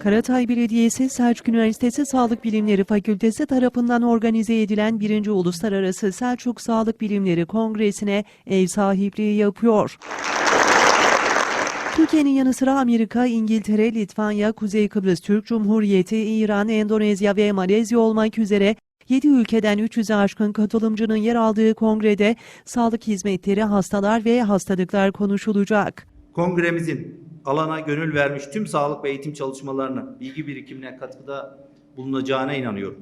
Karatay Belediyesi Selçuk Üniversitesi Sağlık Bilimleri Fakültesi tarafından organize edilen 1. Uluslararası Selçuk Sağlık Bilimleri Kongresi'ne ev sahipliği yapıyor. Türkiye'nin yanı sıra Amerika, İngiltere, Litvanya, Kuzey Kıbrıs Türk Cumhuriyeti, İran, Endonezya ve Malezya olmak üzere 7 ülkeden 300'e aşkın katılımcının yer aldığı kongrede sağlık hizmetleri, hastalar ve hastalıklar konuşulacak. Kongremizin alana gönül vermiş tüm sağlık ve eğitim çalışmalarına, bilgi birikimine katkıda bulunacağına inanıyorum.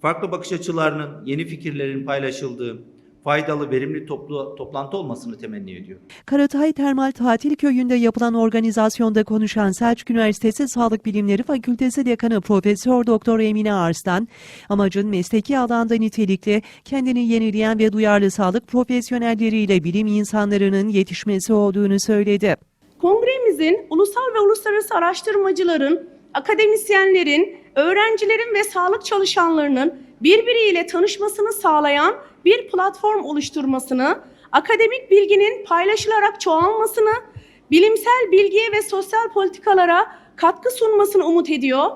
Farklı bakış açılarının, yeni fikirlerin paylaşıldığı, faydalı, verimli toplu, toplantı olmasını temenni ediyorum. Karatay Termal Tatil Köyü'nde yapılan organizasyonda konuşan Selçuk Üniversitesi Sağlık Bilimleri Fakültesi Dekanı Profesör Doktor Emine Arslan, amacın mesleki alanda nitelikli, kendini yenileyen ve duyarlı sağlık profesyonelleriyle bilim insanlarının yetişmesi olduğunu söyledi. Kongremizin ulusal ve uluslararası araştırmacıların, akademisyenlerin, öğrencilerin ve sağlık çalışanlarının birbiriyle tanışmasını sağlayan bir platform oluşturmasını, akademik bilginin paylaşılarak çoğalmasını, bilimsel bilgiye ve sosyal politikalara katkı sunmasını umut ediyor.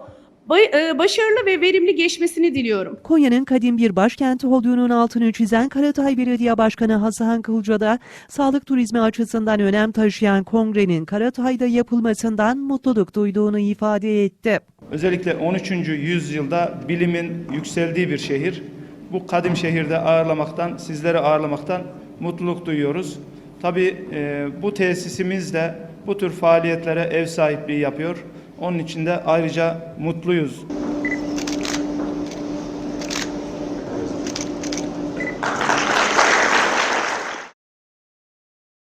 E, Başarılı ve verimli geçmesini diliyorum. Konya'nın kadim bir başkenti olduğunun altını çizen Karatay Belediye Başkanı Hasan Kılca da sağlık turizmi açısından önem taşıyan kongrenin Karatay'da yapılmasından mutluluk duyduğunu ifade etti. Özellikle 13. yüzyılda bilimin yükseldiği bir şehir. Bu kadim şehirde ağırlamaktan, sizleri ağırlamaktan mutluluk duyuyoruz. Tabii e, bu tesisimiz de bu tür faaliyetlere ev sahipliği yapıyor. Onun için de ayrıca mutluyuz.